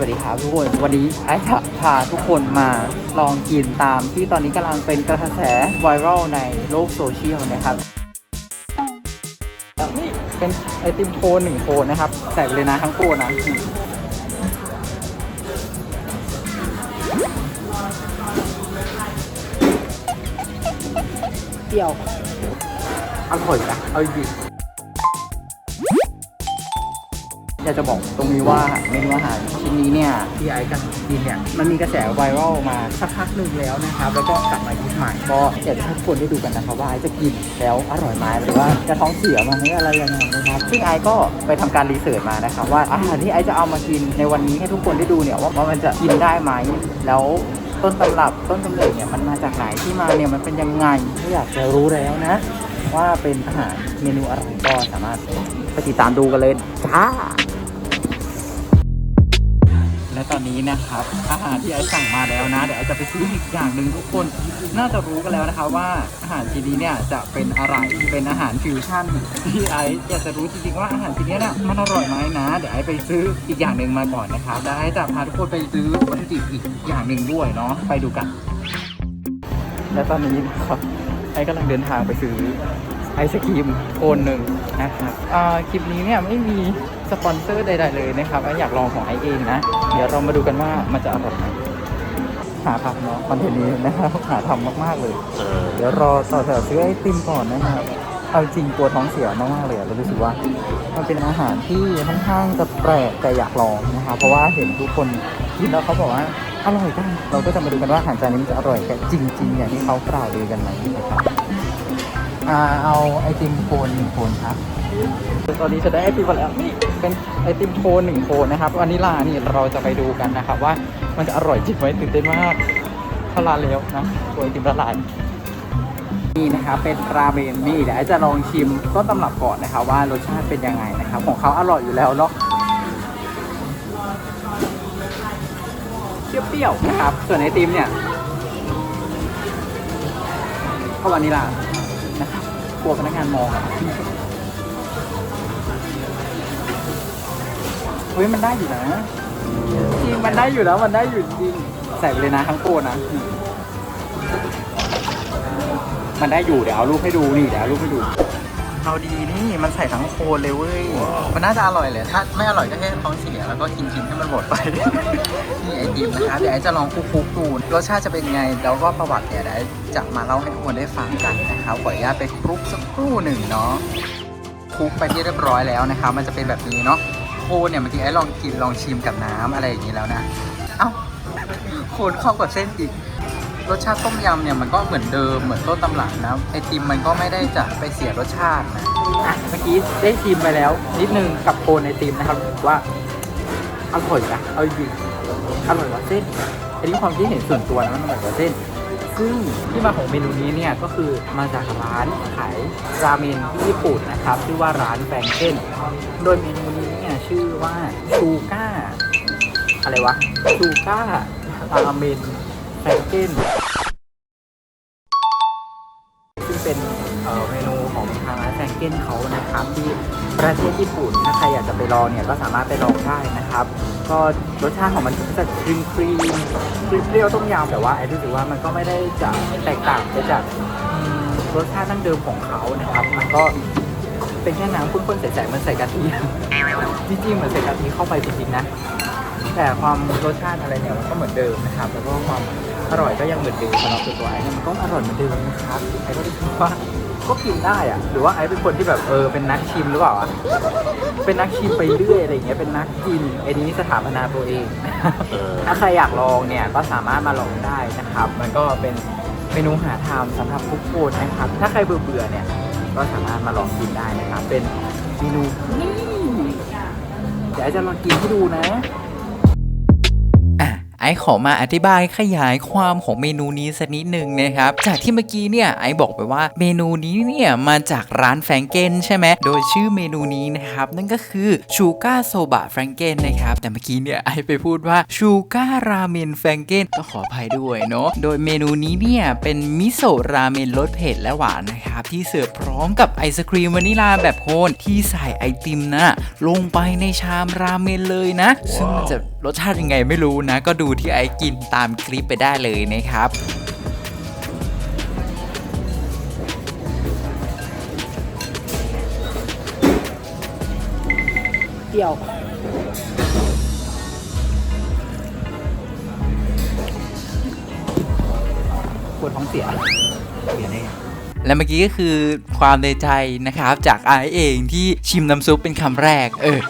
วัสดีครับทุกคน วันนี้ไอ้จะพาทุกคนมาลองกินตามที่ตอนนี้กำลังเป็นกระแสไวรัลในโลกโซเชียลนะครับนี่เป็นไอติมโคนหนึ่งโคนนะครับ ใส่ไปเลยนะทั้งโคนนะเปรี้ยวอร่อยนะเอาจริง อยากจะบอกตรงนี้ว่าเมนูอาหารชิ้นนี้เนี่ยที่ไอ้กับกินเนี่ยมันมีกระแสไวรัลมาสักพักหนึ่งแล้วนะครับแล้วก็กลับมาฮิตใหม่ก็อยากจะให้ทุกคนได้ดูกันนะครับว่าไอ้จะกินแล้วอร่อยไหมหรือว่าจะท้องเสียไหมอะไรยังไงนะครับซึ่งไอ้ก็ไปทำการรีเสิร์ชมานะครับว่าอาหารที่ไอ้จะเอามากินในวันนี้ให้ทุกคนได้ดูเนี่ยว่าว่ามันจะกินได้ไหมแล้วต้นตำรับต้นกำเนิดเนี่ยมันมาจากไหนที่มาเนี่ยมันเป็นยังไงถ้าอยากจะรู้แล้วนะ ว่าเป็นอาหารเมนูอะไรก็สามารถไปติดตามดูกันเลยจ้า และตอนนี้นะครับ อาหารที่ไอ้สั่งมาแล้วนะ เดี๋ยวไอ้จะไปซื้ออีกอย่างหนึ่งทุกคนน่าจะรู้กันแล้วนะคะว่าอาหารชิ้นนี้เนี่ยจะเป็นอะไรเป็นอาหารฟิวชั่นที่ไอ้อยากจะรู้จริงๆว่าอาหารชิ้นนี้เนี่ยมันอร่อยไหมนะ เดี๋ยวไอ้ไปซื้ออีกอย่างหนึ่งมาก่อนนะครับแล้วไอ้จะพาทุกคนไปซื้อวัตถุดิบอีกอย่างหนึ่งด้วยเนาะไปดูกัน และตอนนี้นะครับไอ้กำลังเดินทางไปซื้อไอศครีมโคนหนึ่งนะครับอ่าคลิปนี้เนี่ยไม่มี สปอนเซอร์ใดๆเลยนะครับไอ้อยากลองของไอเองนะ เดี๋ยวเรามาดูกันว่ามันจะอร่อยไหมหาทำเนาะคอนเทนต์นี้นะครับหาทำมากๆเลย เดี๋ยวรอต่อแถวซื้อไอติมก่อนนะครับเอาจริงกลัวท้องเสียมากๆเลยอะเรารู้สึกว่า มันเป็นอาหารที่ค่อนข้างจะแปลกแต่อยากลองนะครับเพราะว่าเห็นทุกคนกินแล้วเขาบอกว่าอร่อยจังเราก็จะมาดูกันว่าอาหารจานนี้มันจะอร่อยแค่จริงๆอย่างที่เขากล่าวลือกันไหมนะครับอ่าเอาไอติมโคนหนึ่งโคนครับ ตอนนี้จะได้ไอติมมาแล้วนี่เป็นไอติมโคนหนึ่งโคนนะครับวานิลานี่เราจะไปดูกันนะครับ ว่ามันจะอร่อยจริงไหมตื่นเต้นมากทลานแล้วนะไอติมละลายนี่นะครับเป็นราเมนนี่เดี๋ยวจะลองชิมต้นตำรับก่อนนะครับ ว่ารสชาติเป็นยังไงนะครับ ของเขาอร่อยอยู่แล้วเนาะเปรี้ยวๆนะครับ ส่วนไอติมเนี่ยก็วานิลานะครับกลัวพนักงานมอง ฮ้ยมันได้อยู่นะจริงมันได้อยู่แล้วมันได้อยู่จริงใส่ไปเลยนะทั้งโคนนะ มันได้อยู่เดี๋ยวเอารูปให้ดูนี่เดี๋ยวเอารูปให้ดูเอาดีนี่มันใส่ทั้งโคนเลยเว้ย มันน่าจะอร่อยเลย ถ้าไม่อร่อยก็แค่ท้องเสียแล้วก็กินกินให้มันหมดไป นี่ไอติมนะคะเดี๋ยวไอจะลองคลุกๆดูรสชาติจะเป็นไง แล้วก็ประวัติเนี่ยเดี๋ยวไอจะมาเล่าให้ทุกคนได้ฟังกันนะครับขออนุญาตไปคลุกสักครู่หนึ่งเนาะคลุกไปที่เรียบร้อยแล้วนะครับมันจะเป็นแบบนี้เนาะ โคนเนี่ยเมื่อกี้ไอ้ลองกินลองชิมกับน้ำอะไรอย่างนี้แล้วนะ เอ้าโคนเข้ากับเส้นอีก รสชาติต้มยำเนี่ยมันก็เหมือนเดิมเหมือนต้นตำรับนะไอติมมันก็ไม่ได้จะไปเสียรสชาตินะอะเมื่อกี้ได้ชิมไปแล้ว นิดนึงกับโคนไอติมนะครับว่าอร่อยนะเอาจริงอร่อยกว่าเส้นอันนี้ความคิดเห็นส่วนตัวนะมันอร่อยกว่าเส้นซึ่งที่มาของเมนูนี้เนี่ยก็คือมาจากร้านขายราเมนที่ญี่ปุ่นนะครับชื่อว่าร้านแฟงเก้นโดยเมนูนี้ ชื่อว่าชูก้า อะไรวะ ชูก้าราเมนแฟงเก้นซึ่งเป็นเมนูของทางร้านแฟรงเก้นเขานะครับที่ประเทศญี่ปุ่นถ้าใครอยากจะไปลองเนี่ยก็สามารถไปลองได้นะครับ ก็รสชาติของมันจะครีมครีมเปรี้ยวต้มยำแต่ว่าไอ้รู้สึกว่ามันก็ไม่ได้จะแตกต่างไปจากรสชาติดั้งเดิมของเขานะครับ มันก็ เป็นแค่น้ำข้นๆใสๆมันใส่กะทิจริงๆเหมือนใส่กะทิเข้าไปจริงๆนะ แต่ความรสชาติอะไรเนี่ยมันก็เหมือนเดิมนะครับ แล้วก็ความอร่อยก็ยังเหมือนเดิมสำหรับตัวไอ้เนี่ยมันก็อร่อยเหมือนเดิมนะครับไอ้ก็รู้สึกว่าก็กินได้อะหรือว่าไอ้เป็นคนที่แบบเออเป็นนักชิมหรือเปล่าอะเป็นนักชิมไปเรื่อยอะไรเงี้ยเป็นนักกินไอ้นี้สถาปนาตัวเองถ้าใครอยากลองเนี่ยก็สามารถมาลองได้นะครับ มันก็เป็นเมนูหาทานสำหรับทุกคนนะครับ ถ้าใครเบื่อเบื่อเนี่ย ก็สามารถมาลองกินได้นะครับ เป็นเมนูนี่เดี๋ยวไอ้จะลองกินให้ดูนะ อ้ขอมาอธิบายขยายความของเมนูนี้สักนิดหนึ่งนะครับ จากที่เมื่อกี้เนี่ยไอ้บอกไปว่าเมนูนี้เนี่ยมาจากร้านแฟรงเกนใช่ไหมโดยชื่อเมนูนี้นะครับ นั่นก็คือชูก้าโซบะแฟรงเกนนะครับ แต่เมื่อกี้เนี่ยไอ้ไปพูดว่าชูการราเมนแฟรงเกนก็ขออภัยด้วยเนาะโดยเมนูนี้เนี่ยเป็นมิโซะราเมนรสเผ็ดและหวานนะครับ ที่เสิร์ฟพร้อมกับไอศครีมวานิลาแบบโคนที่ใส่ไอติมนะลงไปในชามราเมนเลยนะ ซึ่งมันจะรสชาติยังไงไม่รู้นะ ก็ดูที่ไอกินตามคลิปไปได้เลยนะครับเกี่ยวปวดท้องเสียเสียแน่และเมื่อกี้ก็คือความในใจนะครับ จากไอเองที่ชิมน้ำซุปเป็นคำแรก เออ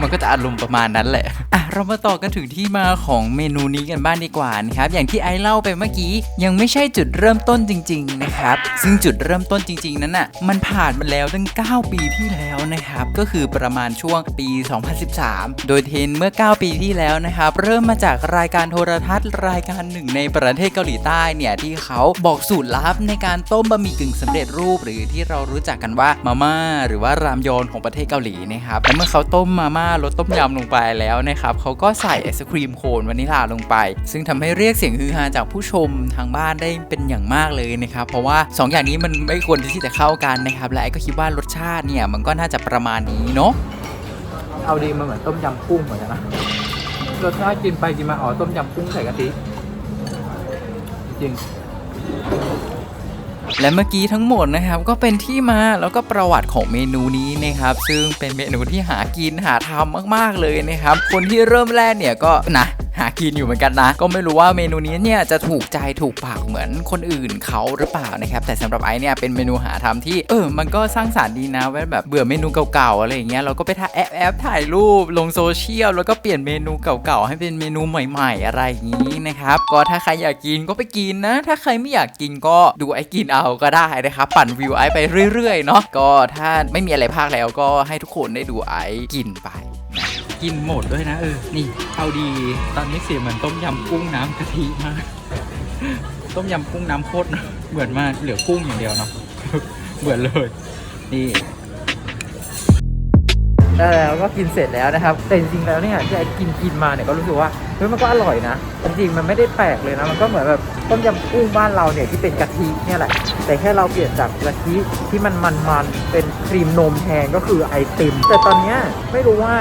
มันก็จะอารมณ์ประมาณนั้นแหละอะ เรามาต่อกันถึงที่มาของเมนูนี้กันบ้างดีกว่านะครับอย่างที่ไอเล่าไปเมื่อกี้ยังไม่ใช่จุดเริ่มต้นจริง ๆนะครับ ซึ่งจุดเริ่มต้นจริง ๆ นั้นน่ะมันผ่านมาแล้วตั้ง 9 ปีที่แล้วนะครับ ก็คือประมาณช่วงปี 2013 โดยเทนเมื่อ 9 ปีที่แล้วนะครับ เริ่มมาจากรายการโทรทัศน์รายการหนึ่งในประเทศเกาหลีใต้เนี่ยที่เขาบอกสูตรลับในการต้มบะหมี่กึ่งสำเร็จรูป หรือที่เรารู้จักกันว่ามาม่าหรือว่ารามยอนของประเทศเกาหลีนะครับและเมื่อเขาต้มมาม่ารสต้มยำลงไปแล้วนะครับเขาก็ใส่ไอศครีมโคนวานิลาลงไป ซึ่งทำให้เรียกเสียงฮือฮาจากผู้ชมทางบ้านได้เป็นอย่างมากเลยนะครับ เพราะว่าสองอย่างนี้มันไม่ควรที่จะเข้ากันนะครับ และไอก็คิดว่ารสชาติเนี่ยมันก็น่าจะประมาณนี้เนาะเอาดีมันเหมือนต้มยำกุ้งเหมือนกันนะรสชาติกินไปกินมาอ๋อต้มยำกุ้งใส่กะทิจริง และเมื่อกี้ทั้งหมดนะครับก็เป็นที่มาแล้วก็ประวัติของเมนูนี้นะครับซึ่งเป็นเมนูที่หากินหาทำมากๆเลยนะครับคนที่เริ่มแรกเนี่ยก็นะ หากินอยู่เหมือนกันนะ ก็ไม่รู้ว่าเมนูนี้เนี่ยจะถูกใจถูกปากเหมือนคนอื่นเขาหรือเปล่านะครับแต่สำหรับไอเนี่ยเป็นเมนูหาทำที่เออมันก็สร้างสรรค์ดีนะว่าแบบเบื่อเมนูเก่าๆอะไรอย่างเงี้ยเราก็ไปถ่ายแอปแอปถ่ายรูปลงโซเชียลแล้วก็เปลี่ยนเมนูเก่าๆให้เป็นเมนูใหม่ๆ อะไรอย่างนี้นะครับก็ถ้าใครอยากกินก็ไปกินนะ ถ้าใครไม่อยากกินก็ดูไอกินเอาก็ได้นะครับปั่นวิวไอไปเรื่อยๆเนาะก็ถ้าไม่มีอะไรพากแล้วก็ให้ทุกคนได้ดูไอกินไป กินหมดด้วยนะ เออ นี่ เอาดี ตอนนี้เสียเหมือนต้มยำกุ้งน้ำกะทิมาก ต้มยำกุ้งน้ำข้นเหมือนมาก เหลือกุ้งอย่างเดียวเนาะ เหมือนเลย นี่ได้แล้วก็กินเสร็จแล้วนะครับ แต่จริงๆแล้วเนี่ยที่ไอ้กินกินมาเนี่ยก็รู้สึกว่าเฮ้ยมันก็อร่อยนะ จริงๆมันไม่ได้แปลกเลยนะ มันก็เหมือนแบบต้มยำกุ้งบ้านเราเนี่ยที่เป็นกะทิเนี่ยแหละ แต่แค่เราเปลี่ยนจากกะทิที่มันมันๆเป็นครีมนมแทนก็คือไอติม แต่ตอนเนี้ยไม่รู้ว่า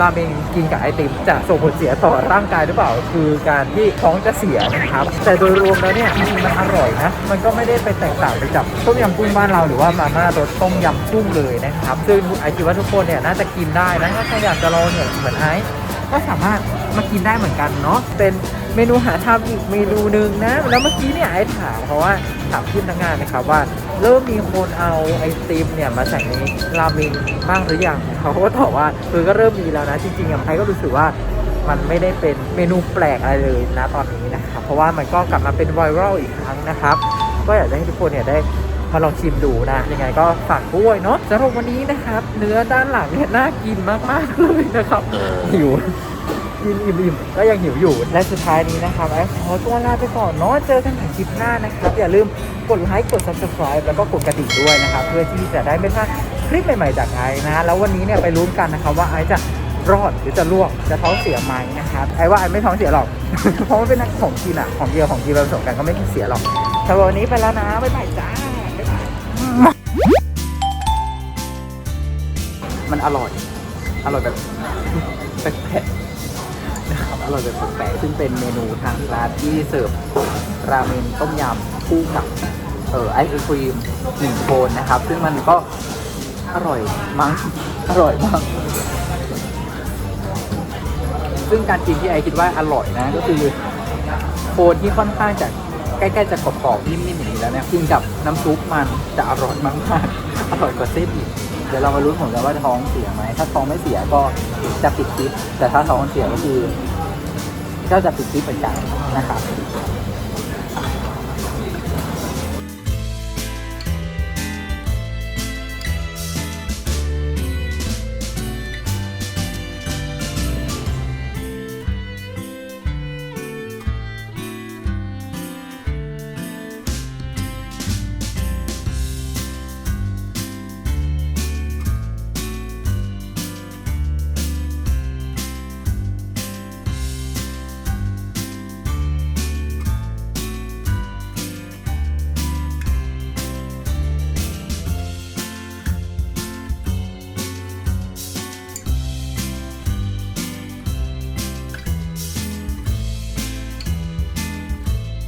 ราเมงกินกับไอติมจะส่งผลเสียต่อร่างกายหรือเปล่า คือการที่ท้องจะเสียนะครับ แต่โดยรวมแล้วเนี่ยมันอร่อยนะ มันก็ไม่ได้ไปแตกต่างไปจากต้มยำกุ้งบ้านเราหรือว่ามาม่ารสต้มยำกุ้งเลยนะครับ ซึ่งไอคิดว่าทุกคนเนี่ยน่าจะกินได้นะถ้าใครอยากจะลองเนี่ยเหมือนไอก็สามารถมากินได้เหมือนกันเนาะเป็น เมนูหาทำอีกเมนูหนึ่งนะ แล้วเมื่อกี้เนี่ยไอ้ถามเพราะว่าถามพี่พนักงานนะครับว่า เริ่มมีคนเอาไอติมเนี่ยมาใส่ในราเมงบ้างหรือยังเขาก็ตอบว่าคือก็เริ่มมีแล้วนะจริงๆอะไอ้ก็รู้สึกว่ามันไม่ได้เป็นเมนูแปลกอะไรเลยนะตอนนี้นะครับเพราะว่ามันก็กลับมาเป็นไวรัลอีกครั้งนะครับ ก็อยากจะให้ทุกคนเนี่ยได้มาลองชิมดูนะ ยังไงก็ฝากด้วยเนาะสำหรับวันนี้นะครับ เนื้อด้านหลังเนี่ยน่ากินมากๆเลยนะครับหิว กินอิ่มๆก็ยังหิวอยู่ และสุดท้ายนี้นะครับไอ้ขอตัวลาไปก่อนเนาะเจอกันใหม่คลิปหน้านะครับ อย่าลืมกดไลค์กด subscribe แล้วก็กดกระดิ่งด้วยนะครับ เพื่อที่จะได้ไม่พลาดคลิปใหม่ๆจากไอ้นะแล้ววันนี้เนี่ยไปลุ้นกันนะครับว่าไอ้จะรอดหรือจะล่วงจะท้องเสียไหมนะครับไอ้ว่าไอ้ไม่ท้องเสียหรอก เพราะว่าเป็นนักของกินอะของเดียวของกินผสมกันก็ไม่เสียหรอกสำหรับวันนี้ไปแล้วนะบ๊ายบายจ้าบ๊ายบายมันอร่อย อร่อยแบบแปลก อร่อยแบบแปลกซึ่งเป็นเมนูทางร้านที่เสิร์ฟราเมนต้มยำคู่กับเออไอศครีมหนึ่งโคนนะครับ ซึ่งมันก็อร่อยมั้งอร่อยมากซึ่งการกินที่ไอคิดว่าอร่อยนะก็คือโคนที่ค่อนข้างจะใกล้ๆจะกรอบๆนิ่มๆอย่างนี้แล้วเนี่ยกินกับน้ำซุปมันจะอร่อยมากๆอร่อยกว่าเส้นอีกเดี๋ยวเรามาลุ้นผลกันว่าท้องเสียไหมถ้าท้องไม่เสียก็จะปิดคลิปแต่ถ้าท้องเสียก็คือ ก็จะปิดคลิปเหมือนกันนะครับ